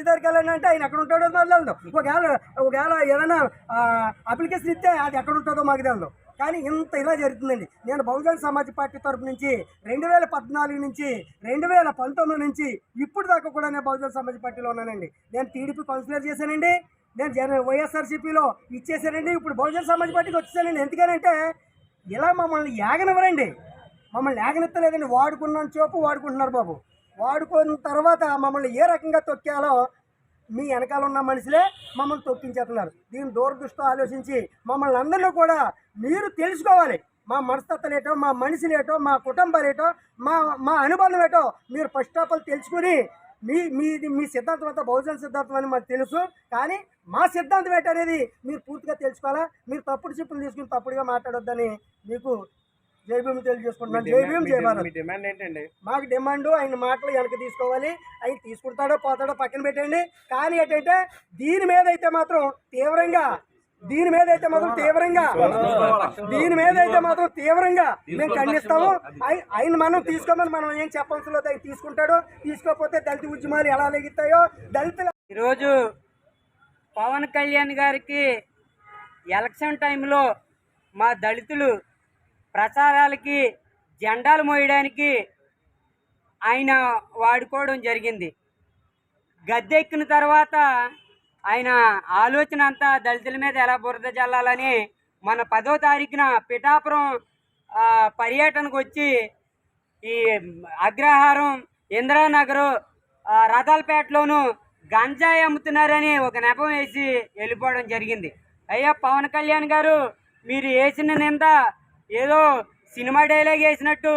రాజధానికి వెళ్ళండి అంటే ఆయన ఎక్కడ ఉంటాడో మాకు తెలియదు ఒకవేళ ఒకవేళ ఏదైనా అప్లికేషన్ ఇస్తే అది ఎక్కడ ఉంటుందో మాకు తెలియదు కానీ ఇంత ఇలా జరుగుతుందండి. నేను బహుజన సమాజ్ పార్టీ తరపు నుంచి రెండు వేల పద్నాలుగు నుంచి రెండు వేల పంతొమ్మిది నుంచి ఇప్పుడు దాకా కూడా నేను బహుజన సమాజ్ పార్టీలో ఉన్నానండి. నేను టీడీపీ కౌన్సిలర్ చేశానండి. నేను జన వైఎస్ఆర్సీపీలో ఇచ్చేసానండి ఇప్పుడు బహుజన సమాజ్ పార్టీకి వచ్చేసానండి. ఎందుకనంటే ఇలా మమ్మల్ని యాగనివ్వరండి. మమ్మల్ని యాగనెత్తలేదండి. వాడుకున్నాను చోపు వాడుకుంటున్నారు బాబు. వాడుకున్న తర్వాత మమ్మల్ని ఏ రకంగా తొక్కాలో మీ వెనకాల ఉన్న మనుషులే మమ్మల్ని తొక్కించేస్తున్నారు. దీని దూరదృష్టితో ఆలోచించి మమ్మల్ని అందరినీ కూడా మీరు తెలుసుకోవాలి. మా మనస్తత్వం ఏటో మా మనుషులు ఏటో మా కుటుంబాలు ఏటో మా మా అనుబంధం ఏటో మీరు ఫస్ట్ ఆఫ్ ఆల్ తెలుసుకుని మీ మీది మీ సిద్ధాంతం అంతా బహుజన సిద్ధాంతం అని మాకు తెలుసు. కానీ మా సిద్ధాంతం ఏంటనేది మీరు పూర్తిగా తెలుసుకోవాలా? మీరు తప్పుడు చెప్పులు తీసుకుని తప్పుడుగా మాట్లాడొద్దని మీకు జైభీమి తెలియజేసుకుంటున్నాను జైభీం జై భారత్. మీ డిమాండ్ ఏంటండి? మాకు డిమాండ్ ఆయన మాటలు వెనక్కి తీసుకోవాలి. ఆయన తీసుకుంటాడో పోతాడో పక్కన పెట్టండి. కానీ ఏంటంటే దీని మీద అయితే మాత్రం తీవ్రంగా దీని మీద అయితే మాత్రం తీవ్రంగా దీని మీద అయితే మాత్రం తీవ్రంగా మేము ఖండిస్తాము. ఆయ- ఆయన మనం తీసుకోమని మనం ఏం చెప్పాల్సిన లేదు. ఆయన తీసుకుంటాడో తీసుకోకపోతే దళిత ఉద్యమాలు ఎలా లెగుతాయో దళితుల ఈరోజు పవన్ కళ్యాణ్ గారికి ఎలక్షన్ టైంలో మా దళితులు ప్రచారాలకి జెండాలు మోయడానికి ఆయన వాడుకోవడం జరిగింది. గద్దెక్కిన తర్వాత ఆయన ఆలోచన అంతా దళితుల మీద ఎలా బురద జల్లాలని మన పదో తారీఖున పిఠాపురం పర్యటనకు వచ్చి ఈ అగ్రహారం ఇందిరానగర్ ఆ, రథాలపేటలోను గంజాయి అమ్ముతున్నారని ఒక నెపం వేసి వెళ్ళిపోవడం జరిగింది. అయ్యా పవన్ కళ్యాణ్ గారు మీరు వేసిన నింద ఏదో సినిమా డైలాగ్ వేసినట్టు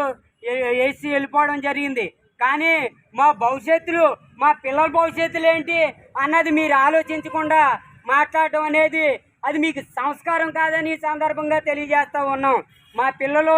ఏ- వేసి వెళ్ళిపోవడం జరిగింది. కానీ మా భవిష్యత్తులు మా పిల్లల భవిష్యత్తులు ఏంటి అన్నది మీరు ఆలోచించకుండా మాట్లాడటం అనేది అది మీకు సంస్కారం కాదని ఈ సందర్భంగా తెలియజేస్తూ ఉన్నాం. మా పిల్లలు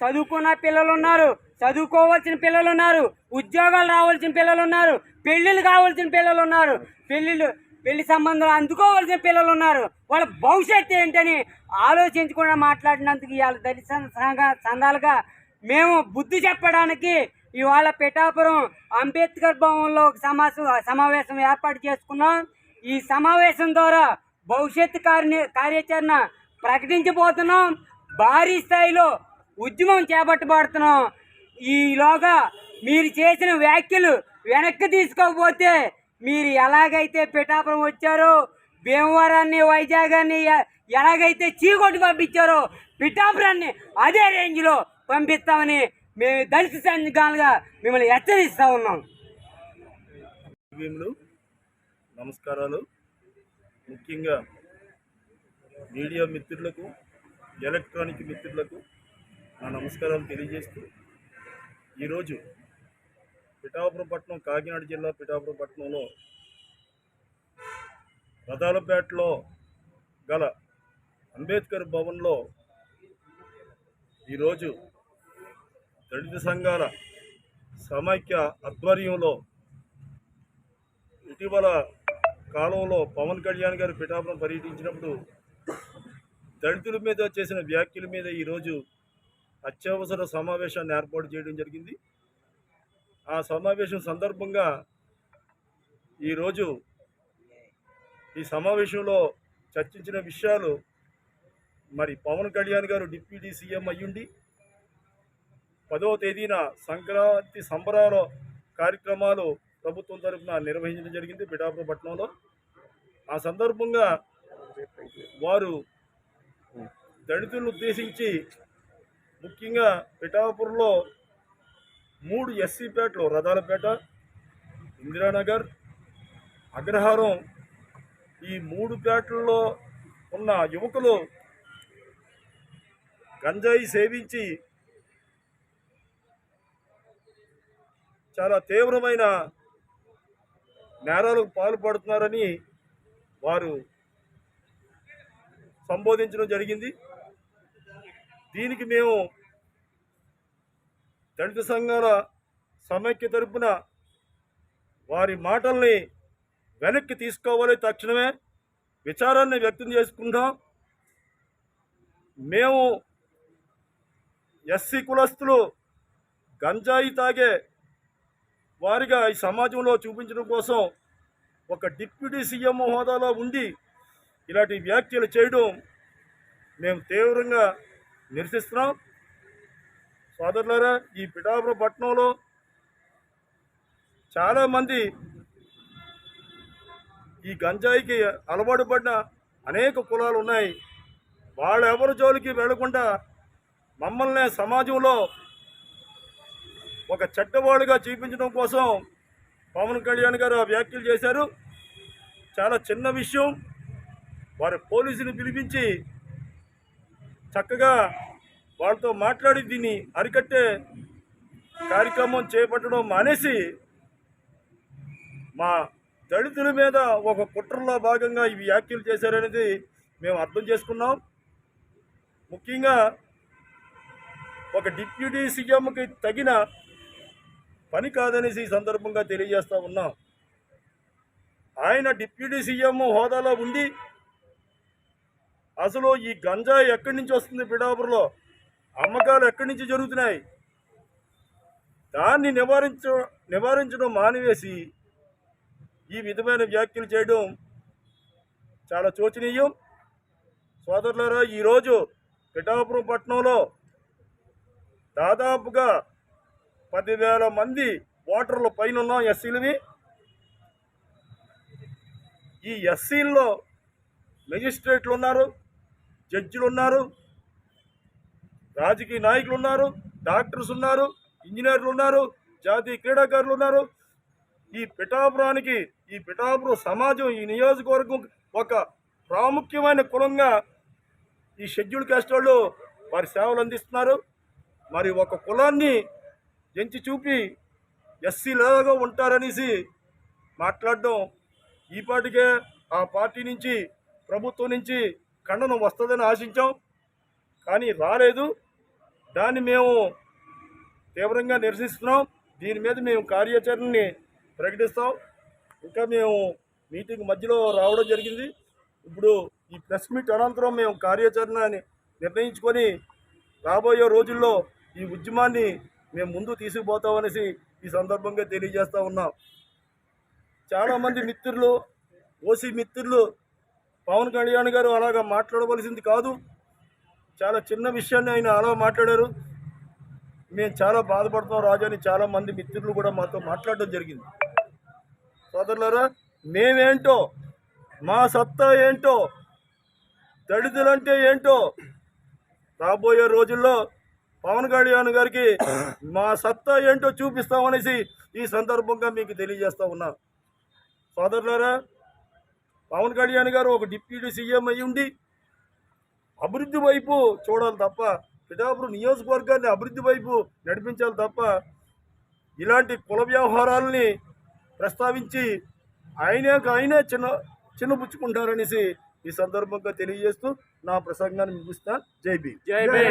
చదువుకున్న పిల్లలు ఉన్నారు చదువుకోవాల్సిన పిల్లలు ఉన్నారు ఉద్యోగాలు రావాల్సిన పిల్లలు ఉన్నారు పెళ్ళిళ్ళు కావాల్సిన పిల్లలు ఉన్నారు. పెళ్ళిళ్ళు పెళ్ళి సంబంధాలు అందుకోవాల్సిన పిల్లలు ఉన్నారు. వాళ్ళ భవిష్యత్తు ఏంటని ఆలోచించకుండా మాట్లాడినందుకు ఇవాళ దళిత సంఘ- సంఘాలుగా మేము బుద్ధి చెప్పడానికి ఇవాళ పిఠాపురం అంబేద్కర్ భవన్లో ఒక సమాసం సమావేశం ఏర్పాటు చేసుకున్నాం. ఈ సమావేశం ద్వారా భవిష్యత్తు కార్య కార్యాచరణ ప్రకటించబోతున్నాం. భారీ స్థాయిలో ఉద్యమం చేపట్టబడుతున్నాం. ఈలోగా మీరు చేసిన వ్యాఖ్యలు వెనక్కి తీసుకోకపోతే మీరు ఎలాగైతే పిఠాపురం వచ్చారో భీమవరాన్ని వైజాగాన్ని అన్ని ఎలాగైతే చీకొట్టి పంపించారో పిఠాపురాన్ని అదే రేంజ్లో పంపిస్తామని మేము దళిత సంఘాలుగా మిమ్మల్ని హెచ్చరిస్తూ ఉన్నాం. భీములు నమస్కారాలు. ముఖ్యంగా మీడియా మిత్రులకు ఎలక్ట్రానిక్ మిత్రులకు నా నమస్కారాలు తెలియజేస్తూ ఈరోజు పిఠాపురం పట్టణం కాకినాడ జిల్లా పిఠాపురం పట్టణంలో రథాలపేటలో గల అంబేద్కర్ భవన్లో ఈరోజు దళిత సంఘాల సమైక్య ఆధ్వర్యంలో ఇటీవల కాలంలో పవన్ కళ్యాణ్ గారు పిఠాపురం పర్యటించినప్పుడు దళితుల మీద చేసిన వ్యాఖ్యల మీద ఈరోజు అత్యవసర సమావేశాన్ని ఏర్పాటు చేయడం జరిగింది. ఆ సమావేశం సందర్భంగా ఈరోజు ఈ సమావేశంలో చర్చించిన విషయాలు మరి పవన్ కళ్యాణ్ గారు డిప్యూటీ సీఎం అయ్యుండి పదవ తేదీన సంక్రాంతి సంబరాల కార్యక్రమాలు ప్రభుత్వం తరఫున నిర్వహించడం జరిగింది పిఠాపురపట్నంలో. ఆ సందర్భంగా వారు దళితులను ఉద్దేశించి ముఖ్యంగా పిఠాపురంలో మూడు ఎస్సీపేటలు రథాలపేట ఇందిరానగర్ అగ్రహారం. ఈ మూడు పేటల్లో ఉన్న యువకులు గంజాయి సేవించి చాలా తీవ్రమైన నేరాలకు పాల్పడుతున్నారని వారు సంబోధించడం జరిగింది. దీనికి మేము దళిత సంఘాల సమైక్య తరపున వారి మాటల్ని వెనక్కి తీసుకోవాలి తక్షణమే. విచారాన్ని వ్యక్తం చేసుకుంటాం మేము ఎస్సీ కులస్తులు గంజాయి తాగే వారిగా ఈ సమాజంలో చూపించడం కోసం ఒక డిప్యూటీ సీఎం హోదాలో ఉండి ఇలాంటి వ్యాఖ్యలు చేయడం మేము తీవ్రంగా నిరసిస్తున్నాం. సోదరులారా ఈ పిఠాపురం పట్టణంలో చాలామంది ఈ గంజాయికి అలవాటు పడిన అనేక కులాలు ఉన్నాయి. వాళ్ళు ఎవరి జోలికి వెళ్ళకుండా మమ్మల్ని సమాజంలో ఒక చెడ్డవాడుగా చూపించడం కోసం పవన్ కళ్యాణ్ గారు ఆ వ్యాఖ్యలు చేశారు. చాలా చిన్న విషయం వారి పోలీసుని పిలిపించి చక్కగా వాళ్ళతో మాట్లాడి దీన్ని అరికట్టే కార్యక్రమం చేపట్టడం మానేసి మా దళితుల మీద ఒక కుట్రలో భాగంగా ఈ వ్యాఖ్యలు చేశారనేది మేము అర్థం చేసుకున్నాం. ముఖ్యంగా ఒక డిప్యూటీ సీఎంకి తగిన పని కాదనేసి ఈ సందర్భంగా తెలియజేస్తా ఉన్నాం. ఆయన డిప్యూటీ సీఎం హోదాలో ఉండి అసలు ఈ గంజాయి ఎక్కడి నుంచి వస్తుంది పిడాపురలో అమ్మకాలు ఎక్కడి నుంచి జరుగుతున్నాయి? దాన్ని నివారించ నివారించడం మానివేసి ఈ విధమైన వ్యాఖ్యలు చేయడం చాలా శోచనీయం సోదరులారా ఈరోజు పిఠాపురం పట్టణంలో దాదాపుగా పదివేల మంది ఓటర్ల పైన ఉన్నాం ఎస్సీలవి. ఈ ఎస్సీల్లో మెజిస్ట్రేట్లు ఉన్నారు జడ్జిలు ఉన్నారు రాజకీయ నాయకులు ఉన్నారు డాక్టర్స్ ఉన్నారు ఇంజనీర్లు ఉన్నారు జాతీయ క్రీడాకారులు ఉన్నారు. ఈ పిఠాపురానికి ఈ పిఠాపురం సమాజం ఈ నియోజకవర్గం ఒక ప్రాముఖ్యమైన కులంగా ఈ షెడ్యూల్ కాస్ట్ వాళ్ళు వారి సేవలు అందిస్తున్నారు. మరి ఒక కులాన్ని ఎంచి చూపి ఎస్సీలాగా ఉంటారనేసి మాట్లాడడం ఈపాటికే ఆ పార్టీ నుంచి ప్రభుత్వం నుంచి ఖండనం వస్తుందని ఆశించాం. కానీ రాలేదు. దాన్ని మేము తీవ్రంగా నిరసిస్తున్నాం. దీని మీద మేము కార్యాచరణని ప్రకటిస్తాం. ఇంకా మేము మీటింగ్ మధ్యలో రావడం జరిగింది. ఇప్పుడు ఈ ప్రెస్ మీట్ అనంతరం మేము కార్యాచరణని నిర్ణయించుకొని రాబోయే రోజుల్లో ఈ ఉద్యమాన్ని మేము ముందు తీసుకుపోతామనేసి ఈ సందర్భంగా తెలియజేస్తూ ఉన్నాం. చాలామంది మిత్రులు ఓసీ మిత్రులు పవన్ కళ్యాణ్ గారు అలాగా మాట్లాడవలసింది కాదు. చాలా చిన్న విషయాన్ని ఆయన అలా మాట్లాడారు. మేము చాలా బాధపడుతున్నాం రాజు అని చాలామంది మిత్రులు కూడా మాతో మాట్లాడడం జరిగింది. సోదరులారా మేమేంటో మా సత్తా ఏంటో దళితులంటే ఏంటో రాబోయే రోజుల్లో పవన్ కళ్యాణ్ గారికి మా సత్తా ఏంటో చూపిస్తామనేసి ఈ సందర్భంగా మీకు తెలియజేస్తా ఉన్నా. సోదరులారా పవన్ కళ్యాణ్ గారు ఒక డిప్యూటీ సీఎం అయ్యి ఉండి అభివృద్ధి వైపు చూడాలి తప్ప పిఠాపురం నియోజకవర్గాన్ని అభివృద్ధి వైపు నడిపించాలి తప్ప ఇలాంటి కుల వ్యవహారాలని ప్రస్తావించి ఆయనే ఆయనే చిన్న చిన్నపుచ్చుకుంటారనేసి ఈ సందర్భంగా తెలియజేస్తూ నా ప్రసంగాన్ని ముగిస్తా. జై బీ జై బీ